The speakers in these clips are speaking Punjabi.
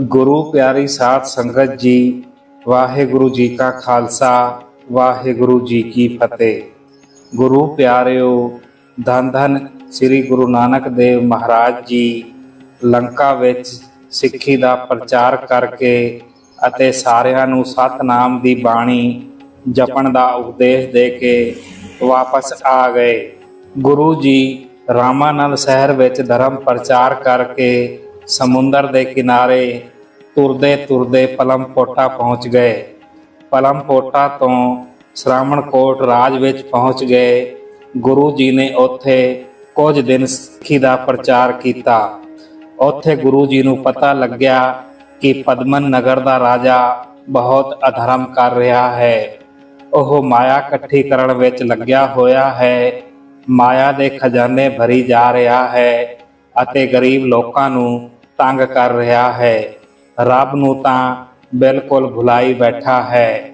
ਗੁਰੂ ਪਿਆਰੀ ਸਾਧ ਸੰਗਤ ਜੀ, ਵਾਹਿਗੁਰੂ ਜੀ ਕਾ ਖਾਲਸਾ, ਵਾਹਿਗੁਰੂ ਜੀ ਕੀ ਫਤਿਹ। ਗੁਰੂ ਪਿਆਰਿਓ ਧੰਨ ਧੰਨ ਸ੍ਰੀ ਗੁਰੂ ਨਾਨਕ ਦੇਵ ਮਹਾਰਾਜ ਜੀ, ਲੰਕਾ ਵਿੱਚ ਸਿੱਖੀ ਦਾ ਪ੍ਰਚਾਰ ਕਰਕੇ ਅਤੇ ਸਾਰਿਆਂ ਨੂੰ ਸਤਨਾਮ ਦੀ ਬਾਣੀ ਜਪਣ ਦਾ ਉਪਦੇਸ਼ ਦੇ ਕੇ ਵਾਪਸ ਆ ਗਏ। ਗੁਰੂ ਜੀ ਰਾਮਾਨੰਦ ਸ਼ਹਿਰ ਵਿੱਚ ਧਰਮ ਪ੍ਰਚਾਰ ਕਰਕੇ ਸਮੁੰਦਰ ਦੇ ਕਿਨਾਰੇ ਤੁਰਦੇ ਤੁਰਦੇ ਪਲਮਪੋਟਾ ਪਹੁੰਚ ਗਏ। ਪਲਮਪੋਟਾ ਤੋਂ ਸ਼੍ਰਾਵਣਕੋਟ ਰਾਜ ਵਿੱਚ ਪਹੁੰਚ ਗਏ। ਗੁਰੂ ਜੀ ਨੇ ਉੱਥੇ ਕੁਝ ਦਿਨ ਸਿੱਖੀ ਦਾ ਪ੍ਰਚਾਰ ਕੀਤਾ। ਉੱਥੇ ਗੁਰੂ ਜੀ ਨੂੰ ਪਤਾ ਲੱਗਿਆ ਕਿ ਪਦਮਨ ਨਗਰ ਦਾ ਰਾਜਾ ਬਹੁਤ ਅਧਰਮ ਕਰ ਰਿਹਾ ਹੈ। ਉਹ ਮਾਇਆ ਇਕੱਠੀ ਕਰਨ ਵਿੱਚ ਲੱਗਿਆ ਹੋਇਆ ਹੈ। ਮਾਇਆ ਦੇ ਖਜ਼ਾਨੇ ਭਰੀ ਜਾ ਰਿਹਾ ਹੈ ਅਤੇ ਗਰੀਬ ਲੋਕਾਂ ਨੂੰ ਤੰਗ ਕਰ ਰਿਹਾ ਹੈ। ਰੱਬ ਨੂੰ ਤਾਂ ਬਿਲਕੁਲ ਭੁਲਾਈ ਬੈਠਾ ਹੈ।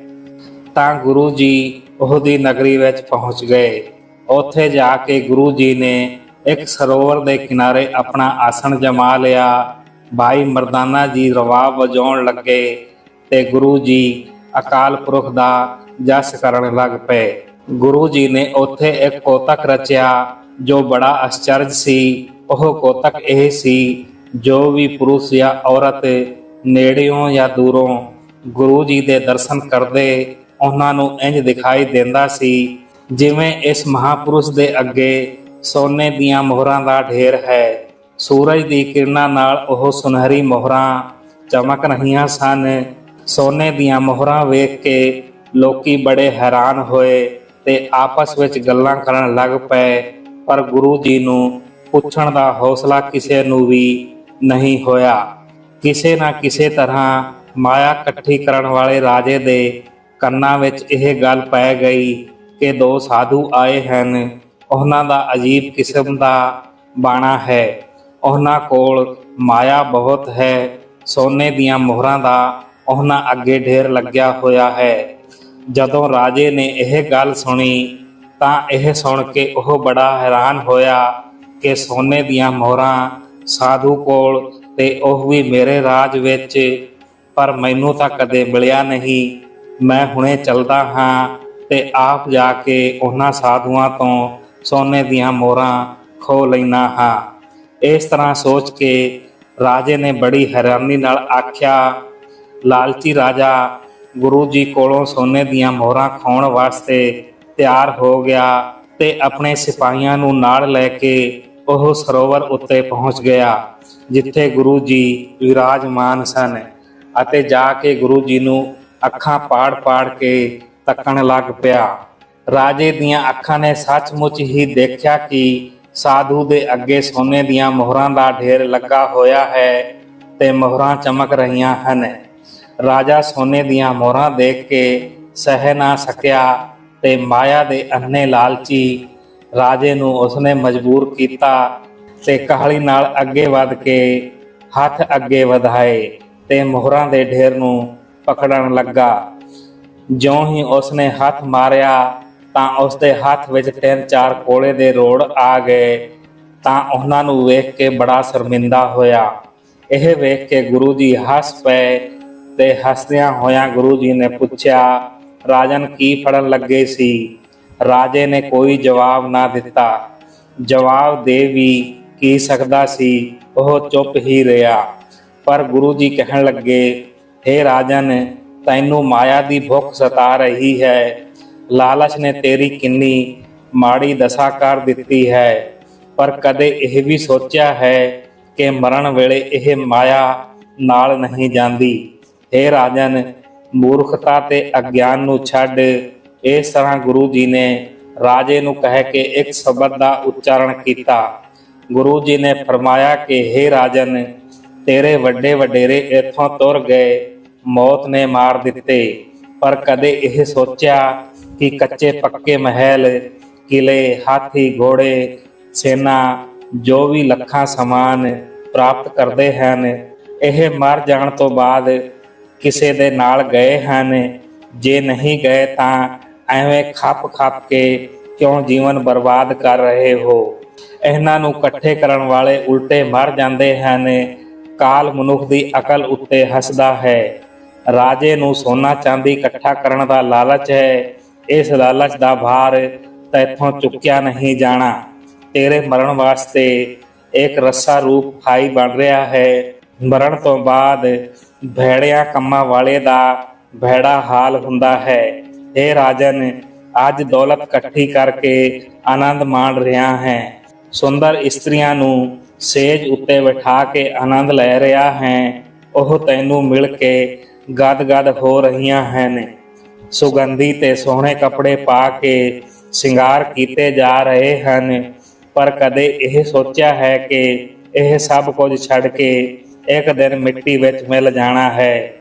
ਤਾਂ ਗੁਰੂ ਜੀ ਉਹਦੀ ਨਗਰੀ ਵਿੱਚ ਪਹੁੰਚ ਗਏ। ਉੱਥੇ ਜਾ ਕੇ ਗੁਰੂ ਜੀ ਨੇ ਇੱਕ ਸਰੋਵਰ ਦੇ ਕਿਨਾਰੇ ਆਪਣਾ ਆਸਣ ਜਮਾ ਲਿਆ। ਭਾਈ ਮਰਦਾਨਾ ਜੀ ਰਵਾਬ ਵਜਾਉਣ ਲੱਗੇ ਤੇ ਗੁਰੂ ਜੀ ਅਕਾਲ ਪੁਰਖ ਦਾ ਜਸ ਕਰਨ ਲੱਗ ਪਏ। ਗੁਰੂ ਜੀ ਨੇ ਉੱਥੇ ਇੱਕ ਕੋਤਕ ਰਚਿਆ ਜੋ ਬੜਾ ਅਚਰਜ ਸੀ। ਉਹ ਕੋਤਕ ਇਹ ਸੀ ਜੋ ਵੀ ਪੁਰਸ਼ ਜਾਂ ਔਰਤ ਨੇੜਿਓਂ ਜਾਂ ਦੂਰੋਂ ਗੁਰੂ ਜੀ ਦੇ ਦਰਸ਼ਨ ਕਰਦੇ, ਉਹਨਾਂ ਨੂੰ ਇੰਜ ਦਿਖਾਈ ਦਿੰਦਾ ਸੀ, ਜਿਵੇਂ ਇਸ ਮਹਾਪੁਰਸ਼ ਦੇ ਅੱਗੇ ਸੋਨੇ ਦੀਆਂ ਮੋਹਰਾਂ ਦਾ ਢੇਰ ਹੈ। ਸੂਰਜ ਦੀ ਕਿਰਨਾਂ ਨਾਲ ਉਹ ਸੁਨਹਿਰੀ ਮੋਹਰਾਂ ਚਮਕ ਰਹੀਆਂ ਸਨ। ਸੋਨੇ ਦੀਆਂ ਮੋਹਰਾਂ ਵੇਖ ਕੇ ਲੋਕੀ ਬੜੇ ਹੈਰਾਨ ਹੋਏ ਤੇ ਆਪਸ ਵਿੱਚ ਗੱਲਾਂ ਕਰਨ ਲੱਗ ਪਏ, ਪਰ ਗੁਰੂ ਜੀ ਨੂੰ ਪੁੱਛਣ ਦਾ ਹੌਸਲਾ ਕਿਸੇ ਨੂੰ ਵੀ ਨਹੀਂ ਹੋਇਆ। ਕਿਸੇ ਨਾ ਕਿਸੇ ਤਰ੍ਹਾਂ ਮਾਇਆ ਇਕੱਠੀ ਕਰਨ ਵਾਲੇ ਰਾਜੇ ਦੇ ਕੰਨਾਂ ਵਿੱਚ ਇਹ ਗੱਲ ਪੈ ਗਈ ਕਿ ਦੋ ਸਾਧੂ ਆਏ ਹਨ। ਉਹਨਾਂ ਦਾ ਅਜੀਬ ਕਿਸਮ ਦਾ ਬਾਣਾ ਹੈ। ਉਹਨਾਂ ਕੋਲ ਮਾਇਆ ਬਹੁਤ ਹੈ। ਸੋਨੇ ਦੀਆਂ ਮੋਹਰਾਂ ਦਾ ਉਹਨਾਂ ਅੱਗੇ ਢੇਰ ਲੱਗਿਆ ਹੋਇਆ ਹੈ। ਜਦੋਂ ਰਾਜੇ ਨੇ ਇਹ ਗੱਲ ਸੁਣੀ ਤਾਂ ਇਹ ਸੁਣ ਕੇ ਉਹ ਬੜਾ ਹੈਰਾਨ ਹੋਇਆ ਕਿ ਸੋਨੇ ਦੀਆਂ ਮੋਹਰਾਂ ਸਾਧੂ ਕੋਲ ਤੇ ਉਹ ਵੀ ਮੇਰੇ ਰਾਜ ਵਿੱਚ, ਪਰ ਮੈਨੂੰ ਤਾਂ ਕਦੇ ਮਿਲਿਆ ਨਹੀਂ। ਮੈਂ ਹੁਣੇ ਚੱਲਦਾ ਹਾਂ ਤੇ ਆਪ ਜਾ ਕੇ ਉਹਨਾਂ ਸਾਧੂਆਂ ਤੋਂ ਸੋਨੇ ਦੀਆਂ ਮੋਹਰਾਂ ਖੋ ਲੈਣਾ ਹਾਂ। ਇਸ ਤਰ੍ਹਾਂ ਸੋਚ ਕੇ ਰਾਜੇ ਨੇ ਬੜੀ ਹੈਰਾਨੀ ਨਾਲ ਆਖਿਆ, ਲਾਲਚੀ ਰਾਜਾ, ਗੁਰੂ ਜੀ ਕੋਲੋਂ ਸੋਨੇ ਦੀਆਂ ਮੋਹਰਾਂ ਖਾਣ ਵਾਸਤੇ ਤਿਆਰ ਹੋ ਗਿਆ ਤੇ ਆਪਣੇ ਸਿਪਾਹੀਆਂ ਨੂੰ ਨਾਲ ਲੈ ਕੇ ਉਹ ਸਰੋਵਰ ਉੱਤੇ ਪਹੁੰਚ ਗਿਆ, ਜਿੱਥੇ ਗੁਰੂ ਜੀ ਵਿਰਾਜਮਾਨ ਸਨ ਅਤੇ ਜਾ ਕੇ ਗੁਰੂ ਜੀ ਨੂੰ ਅੱਖਾਂ ਪਾੜ-ਪਾੜ ਕੇ ਤੱਕਣ ਲੱਗ ਪਿਆ। ਰਾਜੇ ਦੀਆਂ ਅੱਖਾਂ ਨੇ ਸੱਚਮੁੱਚ ਹੀ ਦੇਖਿਆ ਕਿ ਸਾਧੂ ਦੇ ਅੱਗੇ ਸੋਨੇ ਦੀਆਂ ਮੋਹਰਾਂ ਦਾ ਢੇਰ ਲੱਗਾ ਹੋਇਆ ਹੈ ਤੇ ਮੋਹਰਾਂ ਚਮਕ ਰਹੀਆਂ ਹਨ। ਰਾਜਾ ਸੋਨੇ ਦੀਆਂ ਮੋਹਰਾਂ ਦੇਖ ਕੇ ਸਹਿ ਨਾ ਸਕਿਆ ਤੇ ਮਾਇਆ ਦੇ ਅੰਨੇ ਲਾਲਚੀ ਰਾਜੇ ਨੂੰ ਉਸਨੇ ਮਜਬੂਰ ਕੀਤਾ ਤੇ ਕਹਾਲੀ ਨਾਲ ਅੱਗੇ ਵਧ ਕੇ ਹੱਥ ਅੱਗੇ ਵਧਾਏ ਤੇ ਮੋਹਰਾਂ ਦੇ ਢੇਰ ਨੂੰ ਪਕੜਨ ਲੱਗਾ। ਜਿਉਂ ਹੀ ਉਸਨੇ ਹੱਥ ਮਾਰਿਆ ਤਾਂ ਉਸਦੇ ਹੱਥ ਵਿੱਚ ਤਿੰਨ ਚਾਰ ਕੋਲੇ ਦੇ ਰੋੜ ਆ ਗਏ ਤਾਂ ਉਹਨਾਂ ਨੂੰ ਵੇਖ ਕੇ ਬੜਾ ਸ਼ਰਮਿੰਦਾ ਹੋਇਆ। ਇਹ ਵੇਖ ਕੇ ਗੁਰੂ ਜੀ ਹੱਸ ਪਏ ਤੇ ਹੱਸਦਿਆਂ ਹੋਇਆਂ ਗੁਰੂ ਜੀ ਨੇ ਪੁੱਛਿਆ, ਰਾਜਨ, ਕੀ ਫੜਨ ਲੱਗੇ ਸੀ? ਰਾਜੇ ਨੇ ਕੋਈ ਜਵਾਬ ਨਾ ਦਿੱਤਾ। ਜਵਾਬ ਦੇ ਵੀ ਕੀ ਸਕਦਾ ਸੀ, ਉਹ ਚੁੱਪ ਹੀ ਰਿਹਾ। ਪਰ ਗੁਰੂ ਜੀ ਕਹਿਣ ਲੱਗੇ हे ਰਾਜਨ, ਤੈਨੂੰ ਮਾਇਆ ਦੀ ਭੁੱਖ ਸਤਾ ਰਹੀ ਹੈ। ਲਾਲਚ ਨੇ ਤੇਰੀ ਕਿੰਨੀ ਮਾੜੀ ਦਸ਼ਾ ਕਰ ਦਿੱਤੀ ਹੈ। ਪਰ ਕਦੇ ਇਹ ਵੀ ਸੋਚਿਆ ਹੈ ਕਿ ਮਰਨ ਵੇਲੇ ਇਹ ਮਾਇਆ ਨਾਲ ਨਹੀਂ ਜਾਂਦੀ। हे ਰਾਜਨ, ਮੂਰਖਤਾ ਤੇ ਅਗਿਆਨ ਨੂੰ ਛੱਡ ਇਸ ਤਰ੍ਹਾਂ ਗੁਰੂ ਜੀ ਨੇ ਰਾਜੇ ਨੂੰ ਕਹਿ ਕੇ ਇੱਕ ਸ਼ਬਦ ਦਾ ਉਚਾਰਨ ਕੀਤਾ। ਗੁਰੂ ਜੀ ਨੇ ਫਰਮਾਇਆ ਕਿ हे ਰਾਜਨ, ਤੇਰੇ ਵੱਡੇ ਵਡੇਰੇ ਇੱਥੋਂ ਤੁਰ ਗਏ, ਮੌਤ ਨੇ ਮਾਰ ਦਿੱਤੇ। ਪਰ ਕਦੇ ਇਹ ਸੋਚਿਆ ਕਿ ਕੱਚੇ ਪੱਕੇ ਮਹਿਲ, ਕਿਲੇ, ਹਾਥੀ, ਘੋੜੇ, ਸੈਨਾ, ਜੋ ਵੀ ਲੱਖਾਂ ਸਮਾਨ ਪ੍ਰਾਪਤ ਕਰਦੇ ਹਨ, ਇਹ ਮਰ ਜਾਣ ਤੋਂ ਬਾਅਦ ਕਿਸੇ ਦੇ ਨਾਲ ਗਏ ਹਨ। ਜੇ ਨਹੀਂ ਗਏ ਤਾਂ ਐਵੇਂ ਖੱਪ ਖੱਪ ਕੇ ਕਿਉਂ ਜੀਵਨ ਬਰਬਾਦ ਕਰ ਰਹੇ ਹੋ? ਇਹਨਾਂ ਨੂੰ ਇਕੱਠੇ ਕਰਨ ਵਾਲੇ ਉਲਟੇ ਮਰ ਜਾਂਦੇ ਹਨ। ਕਾਲ ਮਨੁੱਖ ਦੀ ਅਕਲ ਉੱਤੇ ਹੱਸਦਾ ਹੈ। ਰਾਜੇ ਨੂੰ ਸੋਨਾ ਚਾਂਦੀ ਇਕੱਠਾ ਕਰਨ ਦਾ ਲਾਲਚ ਹੈ। ਇਸ ਲਾਲਚ ਦਾ ਭਾਰ ਤੈਥੋਂ ਚੁੱਕਿਆ ਨਹੀਂ ਜਾਣਾ। ਤੇਰੇ ਮਰਨ ਵਾਸਤੇ ਇੱਕ ਰੱਸਾ ਰੂਪ ਖਾਈ ਬਣ ਰਿਹਾ ਹੈ। ਮਰਨ ਤੋਂ ਬਾਅਦ ਭੈੜਿਆਂ ਕੰਮਾਂ ਵਾਲੇ ਦਾ ਭੈੜਾ ਹਾਲ ਹੁੰਦਾ ਹੈ। ਇਹ ਰਾਜਨ, ਅੱਜ ਦੌਲਤ ਇਕੱਠੀ ਕਰਕੇ ਆਨੰਦ ਮਾਣ ਰਿਹਾ ਹੈ। ਸੁੰਦਰ ਇਸਤਰੀਆਂ ਨੂੰ ਸੇਜ ਉੱਤੇ ਬਿਠਾ ਕੇ ਆਨੰਦ ਲੈ ਰਿਹਾ ਹੈ। ਉਹ ਤੈਨੂੰ ਮਿਲ ਕੇ ਗਦ-ਗਦ ਹੋ ਰਹੀਆਂ ਹਨ। ਸੁਗੰਧੀ ਤੇ ਸੋਹਣੇ ਕੱਪੜੇ ਪਾ ਕੇ ਸ਼ਿੰਗਾਰ ਕੀਤੇ ਜਾ ਰਹੇ ਹਨ। ਪਰ ਕਦੇ ਇਹ ਸੋਚਿਆ ਹੈ ਕਿ ਇਹ ਸਭ ਕੁਝ ਛੱਡ ਕੇ ਇੱਕ ਦਿਨ ਮਿੱਟੀ ਵਿੱਚ ਮਿਲ ਜਾਣਾ ਹੈ।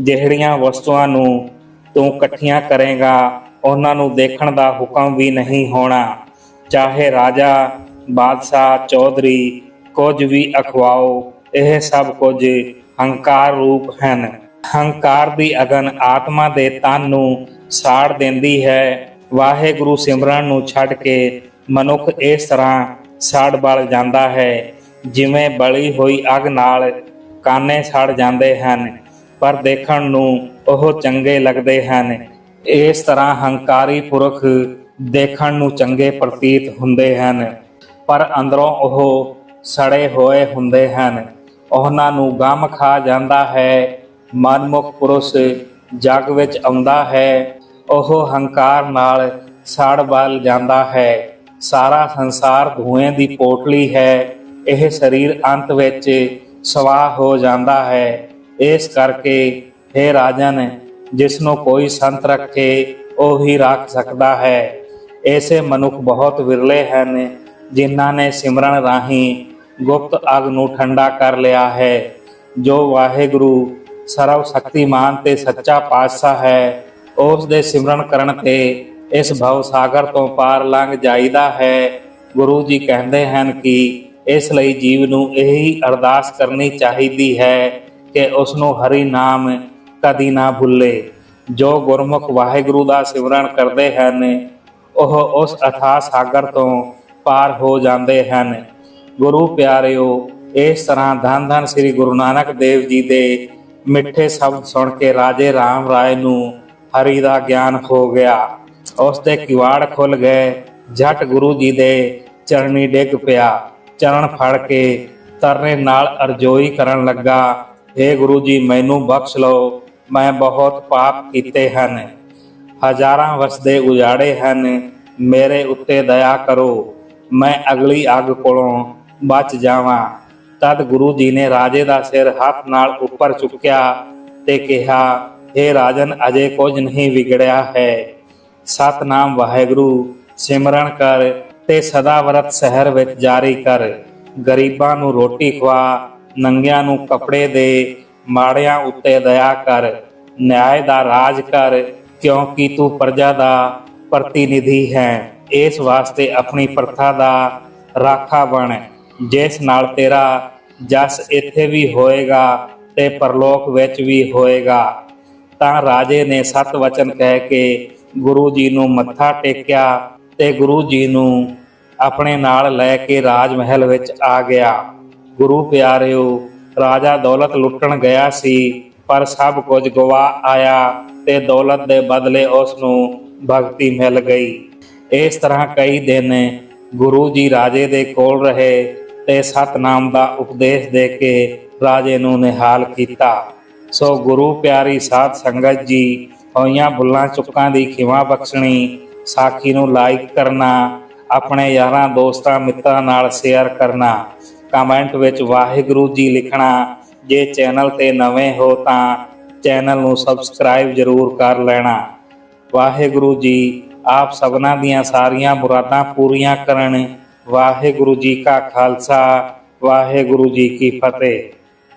ਜਿਹੜੀਆਂ ਵਸਤੂਆਂ ਨੂੰ ਤੂੰ ਇਕੱਠੀਆਂ ਕਰੇਗਾ, ਉਹਨਾਂ ਨੂੰ ਦੇਖਣ ਦਾ ਹੁਕਮ ਵੀ ਨਹੀਂ ਹੋਣਾ। ਚਾਹੇ ਰਾਜਾ, ਬਾਦਸ਼ਾਹ, ਚੌਧਰੀ, ਕੁਝ ਵੀ ਅਖਵਾਓ, ਇਹ ਸਭ ਕੁਝ ਹੰਕਾਰ ਰੂਪ ਹਨ। ਹੰਕਾਰ ਦੀ ਅਗਨ ਆਤਮਾ ਦੇ ਤਨ ਨੂੰ ਸਾੜ ਦਿੰਦੀ ਹੈ। ਵਾਹਿਗੁਰੂ ਸਿਮਰਨ ਨੂੰ ਛੱਡ ਕੇ ਮਨੁੱਖ ਇਸ ਤਰ੍ਹਾਂ ਸਾੜ ਬਲ ਜਾਂਦਾ ਹੈ, ਜਿਵੇਂ ਬਲੀ ਹੋਈ ਅੱਗ ਨਾਲ ਕਾਨੇ ਸੜ ਜਾਂਦੇ ਹਨ। ਪਰ ਦੇਖਣ ਨੂੰ ਉਹ ਚੰਗੇ ਲੱਗਦੇ ਹਨ। ਇਸ ਤਰ੍ਹਾਂ ਹੰਕਾਰੀ ਪੁਰਖ ਦੇਖਣ ਨੂੰ ਚੰਗੇ ਪ੍ਰਤੀਤ ਹੁੰਦੇ ਹਨ। ਪਰ ਅੰਦਰੋਂ ਉਹ ਸੜੇ ਹੋਏ ਹੁੰਦੇ ਹਨ। ਉਹਨਾਂ ਨੂੰ ਗਮ ਖਾ ਜਾਂਦਾ ਹੈ। ਮਨਮੁਖ ਪੁਰਸ਼ ਜਗ ਵਿੱਚ ਆਉਂਦਾ ਹੈ। ਉਹ ਹੰਕਾਰ ਨਾਲ ਸੜ ਵੱਲ ਜਾਂਦਾ ਹੈ। ਸਾਰਾ ਸੰਸਾਰ ਧੂਏ ਦੀ ਪੋਟਲੀ ਹੈ। ਇਹ ਸਰੀਰ ਅੰਤ ਵਿੱਚ ਸਵਾਹ ਹੋ ਜਾਂਦਾ ਹੈ। ਇਸ ਕਰਕੇ हे ਰਾਜਨ ਜਿਸ ਨੂੰ ਕੋਈ ਸੰਤ ਰੱਖੇ, ਉਹ ਹੀ ਰੱਖ ਸਕਦਾ ਹੈ। ਐਸੇ ਮਨੁੱਖ ਬਹੁਤ ਵਿਰਲੇ ਹਨ, ਜਿਨ੍ਹਾਂ ਨੇ ਸਿਮਰਨ ਰਾਹੀਂ ਗੁਪਤ ਅਗ ਨੂੰ ਠੰਡਾ ਕਰ ਲਿਆ ਹੈ। ਜੋ ਵਾਹਿਗੁਰੂ ਸਰਵ ਸ਼ਕਤੀਮਾਨ ਤੇ ਸੱਚਾ ਪਾਤਸ਼ਾਹ ਹੈ, ਉਸ ਦੇ ਸਿਮਰਨ ਕਰਨ ਤੇ ਇਸ ਭਵ ਸਾਗਰ ਤੋਂ ਪਾਰ ਲੰਘ ਜਾਈਦਾ ਹੈ। ਗੁਰੂ ਜੀ ਕਹਿੰਦੇ ਹਨ ਕਿ ਇਸ ਲਈ ਜੀਵ ਨੂੰ ਇਹੀ ਅਰਦਾਸ ਕਰਨੀ ਚਾਹੀਦੀ ਹੈ ਕਿ ਉਸ ਨੂੰ ਹਰੀ ਨਾਮ ਕਦੀ ਨਾ ਭੁੱਲੇ। ਜੋ ਗੁਰਮੁਖ ਵਾਹਿਗੁਰੂ ਦਾ ਸਿਮਰਨ ਕਰਦੇ ਹਨ, ਉਹ ਉਸ ਅਥਾਹ ਸਾਗਰ ਤੋਂ ਪਾਰ ਹੋ ਜਾਂਦੇ ਹਨ। ਗੁਰੂ ਪਿਆਰਿਓ, ਇਸ ਤਰ੍ਹਾਂ ਧੰਨ ਧੰਨ ਸ੍ਰੀ ਗੁਰੂ ਨਾਨਕ ਦੇਵ ਜੀ ਦੇ ਮਿੱਠੇ ਸ਼ਬਦ ਸੁਣ ਕੇ ਰਾਜੇ ਰਾਮ ਰਾਏ ਨੂੰ ਹਰੀ ਦਾ ਗਿਆਨ ਹੋ ਗਿਆ। ਉਸ ਦੇ ਕਿਵਾੜ ਖੁੱਲ ਗਏ। ਜੱਟ ਗੁਰੂ ਜੀ ਦੇ ਚਰਨੀ ਡਿੱਗ ਪਿਆ। ਚਰਨ ਫੜ ਕੇ ਤਰਨੇ ਨਾਲ ਅਰਜ਼ੋਈ ਕਰਨ ਲੱਗਾ। ਏ ਗੁਰੂ ਜੀ, ਮੈਨੂੰ ਬਖਸ਼ ਲਓ। ਮੈਂ ਬਹੁਤ ਪਾਪ ਕੀਤੇ ਹਨ। ਹਜ਼ਾਰਾਂ ਵਸਦੇ ਉਜਾੜੇ ਹਨ। ਮੇਰੇ ਉੱਤੇ ਦਇਆ ਕਰੋ। ਮੈਂ ਅਗਲੀ ਅੱਗ ਕੋਲੋਂ ਬਚ ਜਾਵਾਂ। ਤਦ ਗੁਰੂ ਜੀ ਨੇ ਰਾਜੇ ਦਾ ਸਿਰ ਹੱਥ ਨਾਲ ਉੱਪਰ ਚੁੱਕਿਆ ਤੇ ਕਿਹਾ हे ਰਾਜਨ, ਅਜੇ ਕੁਝ ਨਹੀਂ ਵਿਗੜਿਆ ਹੈ। ਸਤਨਾਮ ਵਾਹਿਗੁਰੂ, ਸਿਮਰਨ ਕਰ ਤੇ ਸਦਾ ਵਰਤ ਸ਼ਹਿਰ ਵਿੱਚ ਜਾਰੀ ਕਰ। ਗਰੀਬਾਂ ਨੂੰ ਰੋਟੀ ਖਵਾ ਨੰਗਿਆਂ ਨੂੰ ਕੱਪੜੇ ਦੇ, ਮਾੜਿਆਂ ਉੱਤੇ ਦਇਆ ਕਰ, ਨਿਆਂ ਦਾ ਰਾਜ ਕਰ, ਕਿਉਂਕਿ ਤੂੰ ਪ੍ਰਜਾ ਦਾ ਪ੍ਰਤੀਨਿਧੀ ਹੈ। ਇਸ ਵਾਸਤੇ ਆਪਣੀ ਪ੍ਰਥਾ ਦਾ ਰਾਖਾ ਬਣ। ਜਿਸ ਨਾਲ ਤੇਰਾ ਜਸ ਇੱਥੇ ਵੀ ਹੋਏਗਾ ਤੇ ਪਰਲੋਕ ਵਿੱਚ ਵੀ ਹੋਏਗਾ। ਤਾਂ ਰਾਜੇ ਨੇ ਸਤ ਵਚਨ ਕਹਿ ਕੇ ਗੁਰੂ ਜੀ ਨੂੰ ਮੱਥਾ ਟੇਕਿਆ ਤੇ ਗੁਰੂ ਜੀ ਨੂੰ ਆਪਣੇ ਨਾਲ ਲੈ ਕੇ ਰਾਜ ਮਹਿਲ ਵਿੱਚ ਆ ਗਿਆ। ਗੁਰੂ ਪਿਆਰਿਓ, ਰਾਜਾ ਦੌਲਤ ਲੁੱਟਣ ਗਿਆ ਸੀ, ਪਰ ਸਭ ਕੁਝ ਗਵਾ ਆਇਆ ਤੇ ਦੌਲਤ ਦੇ ਬਦਲੇ ਉਸ ਨੂੰ ਭਗਤੀ ਮਿਲ ਗਈ। ਇਸ ਤਰ੍ਹਾਂ ਕਈ ਦਿਨ ਗੁਰੂ ਜੀ ਰਾਜੇ ਦੇ ਕੋਲ ਰਹੇ ਤੇ ਸਤਨਾਮ ਦਾ ਉਪਦੇਸ਼ ਦੇ ਕੇ ਰਾਜੇ ਨੂੰ ਨਿਹਾਲ ਕੀਤਾ। ਸੋ ਗੁਰੂ ਪਿਆਰੀ ਸਾਧ ਸੰਗਤ ਜੀ, ਹੋਈਆਂ ਭੁੱਲਾਂ ਚੁੱਕਾਂ ਦੀ ਖਿਮਾ ਬਖਸ਼ਣੀ, ਸਾਖੀ ਨੂੰ ਲਾਈਕ ਕਰਨਾ, ਆਪਣੇ ਯਾਰਾਂ, ਦੋਸਤਾਂ, ਮਿੱਤਰਾਂ ਨਾਲ ਸ਼ੇਅਰ ਕਰਨਾ। ਕਮੈਂਟ ਵਿੱਚ ਵਾਹਿਗੁਰੂ ਜੀ ਲਿਖਣਾ। ਜੇ ਚੈਨਲ ਤੇ ਨਵੇਂ ਹੋ ਤਾਂ ਚੈਨਲ ਨੂੰ ਸਬਸਕ੍ਰਾਈਬ ਜ਼ਰੂਰ ਕਰ ਲੈਣਾ। ਵਾਹਿਗੁਰੂ ਜੀ ਆਪ ਸਭਨਾਂ ਦੀਆਂ ਸਾਰੀਆਂ ਮੁਰਾਦਾਂ ਪੂਰੀਆਂ ਕਰਨ। ਵਾਹਿਗੁਰੂ ਜੀ ਕਾ ਖਾਲਸਾ, ਵਾਹਿਗੁਰੂ ਜੀ ਕੀ ਫਤਿਹ।